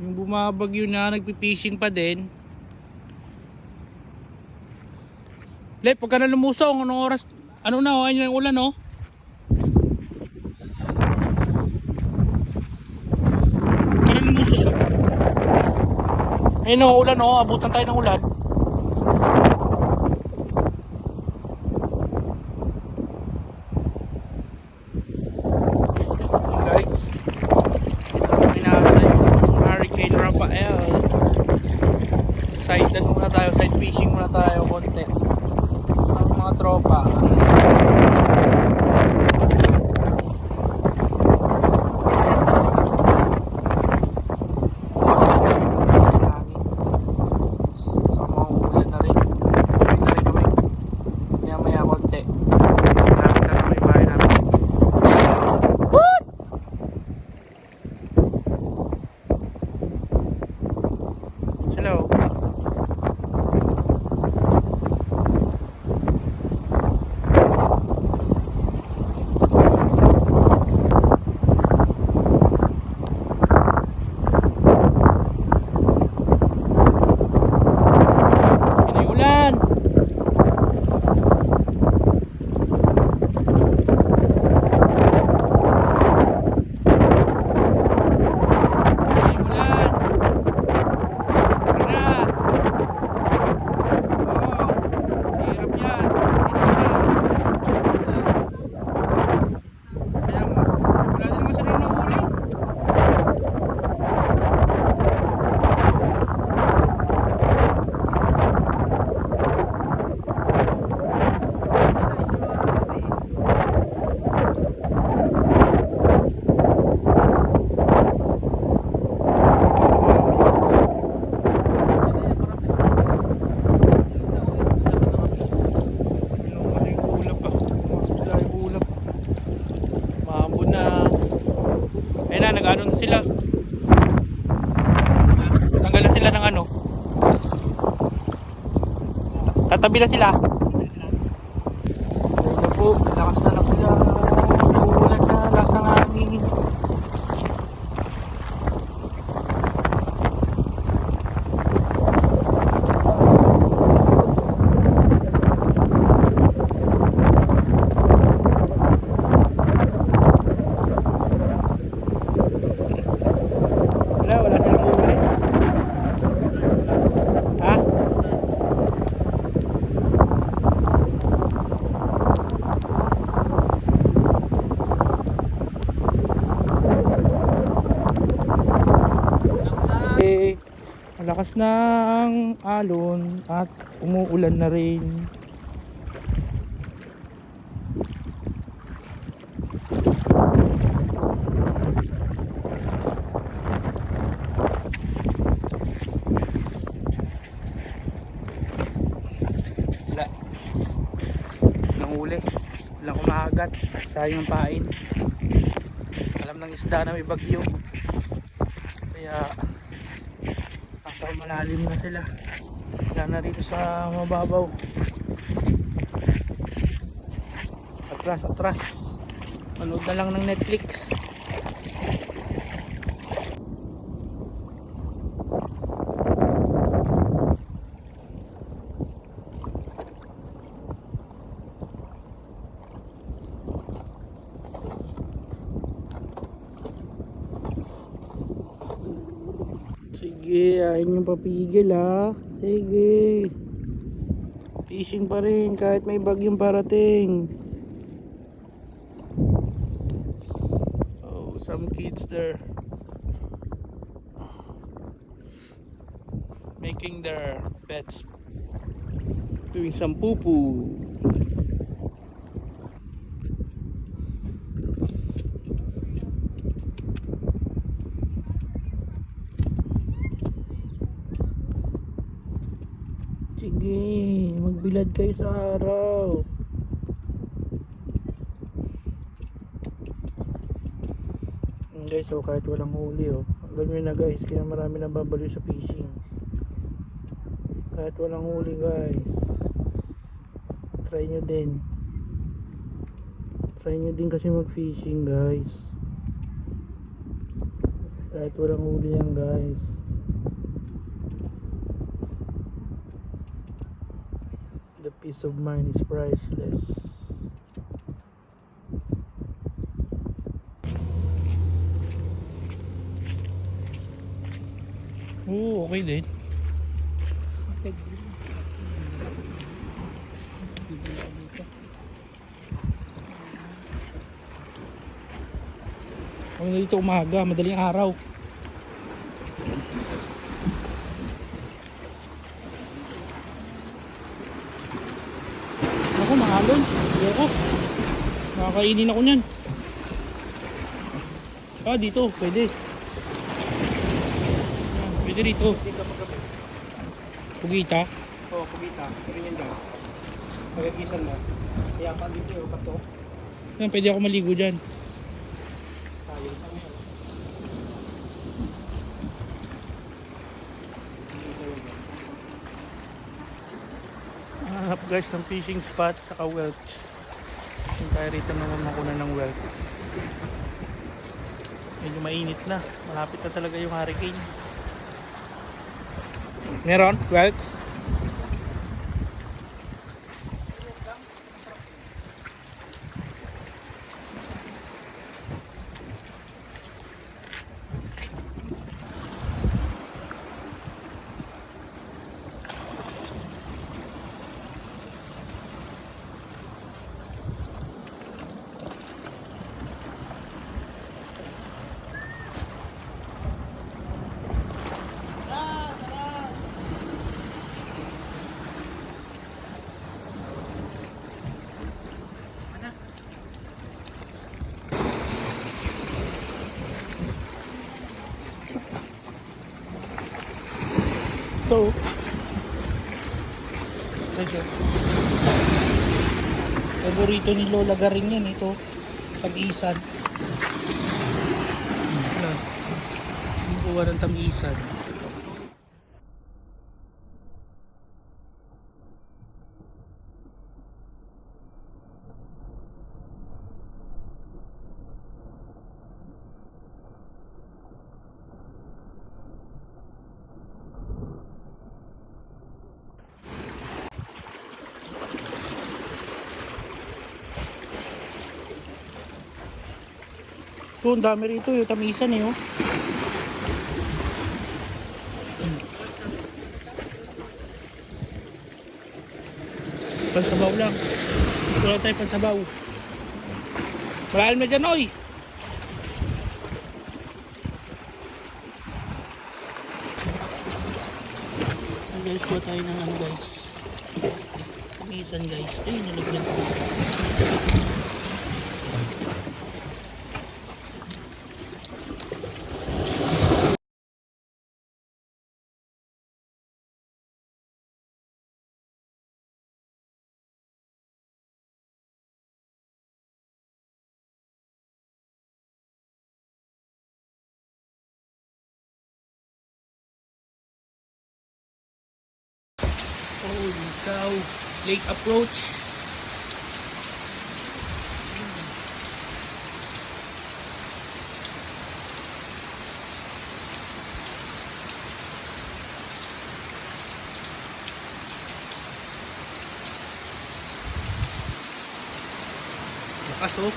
Yung bumabagyo na, nagpipishing pa din. Lep, pagka na lumusong, anong oras? Ano na, oh, ayun yung ulan, oh. Pagka na lumusong. Ayun, oh, ulan, oh. Abutan tayo ng ulan. guys kami natin yung Hurricane Rafael side ano muna tayo side fishing muna tayo konti. Sa mga tropa sa mga ulan na rin uwi na rin kami maya maya konti malapit na naman yung bahay namin dito Hello. Ulan. Ulan. Tara! Oo, hirap yan. Kaya nga, wala din naman sila nahuli. Kinuha na yung ulap ah. Pumasok sa yung ulap. Maambon na. Ayun na, nag-ano na sila. Tanggal na sila ng ano. Tatabi na sila. Ayun na po, lakas na ng ulan. Uulan na, lakas ng hangin. Wala, wala silang huli. Ha? Eh, malakas na ang alon at umuulan na rin. Wala. Nang huli. Walang kumahagat. Sayang ang pain. Alam ng isda na may bagyo. Kaya malalim na sila. Wala na rito sa mababaw. Atras, atras. Manood na lang ng Netflix. Sige, ayaw nyo papigil ha. Sige. Fishing pa rin kahit may bagyong parating. Oh, some kids there. Making their pets. Doing some poo-poo. Sige, magbilad kayo sa araw. Yun guys, so kahit walang huli oh. Ganyan na guys, kaya marami nang babaliw sa fishing. Kahit walang huli guys. Try nyo din. Try nyo din kasi mag fishing guys. Kahit walang huli yan guys. Peace of mind is priceless. Oo, okay din. Ang dito umaga, madaling araw. Mahalon. Ayoko. Nakakainin ako niyan. Ah, dito. Pwede. Yan, Pwede rito. Dito magabi. Pugita. Oo, kumita. Pero yan daw. Pagagisan mo. Kaya pag dito yung bato, Yan, pwede ako maligo dyan. tayo. Hanap guys ng fishing spot sa Welch. Yung tayo rito naman makuna ng Welch. Medyo mainit na. Malapit na talaga yung hurricane. Meron? Welch? Ito. oh. Ito. Paborito ni Lola Garing yan ito. Yung kuha ng tag-isan. Ito, ang dami rito yung tamisan eh oh. Pansabaw lang. Wala tayo pansabaw. Malalim na dyan, oy! Guys, kuha tayo ng ano guys. Tamisan guys. Ay, nalaglag ko. Cow. Lake approach. Lakas oh.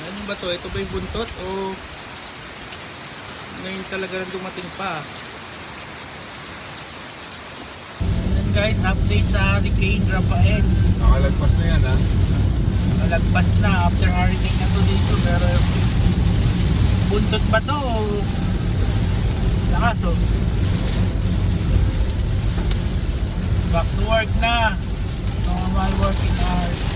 Ano ba to? Ito ba yung buntot o ngayon talaga lang dumating pa? Yan guys, update sa Hurricane Rafael. Nakalagpas na yan ha. Nalagpas na after hurricane na to dito pero buntot ba to o lakas oh. Back to work na. Normal working hours.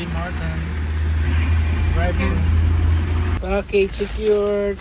JP Okay, secured.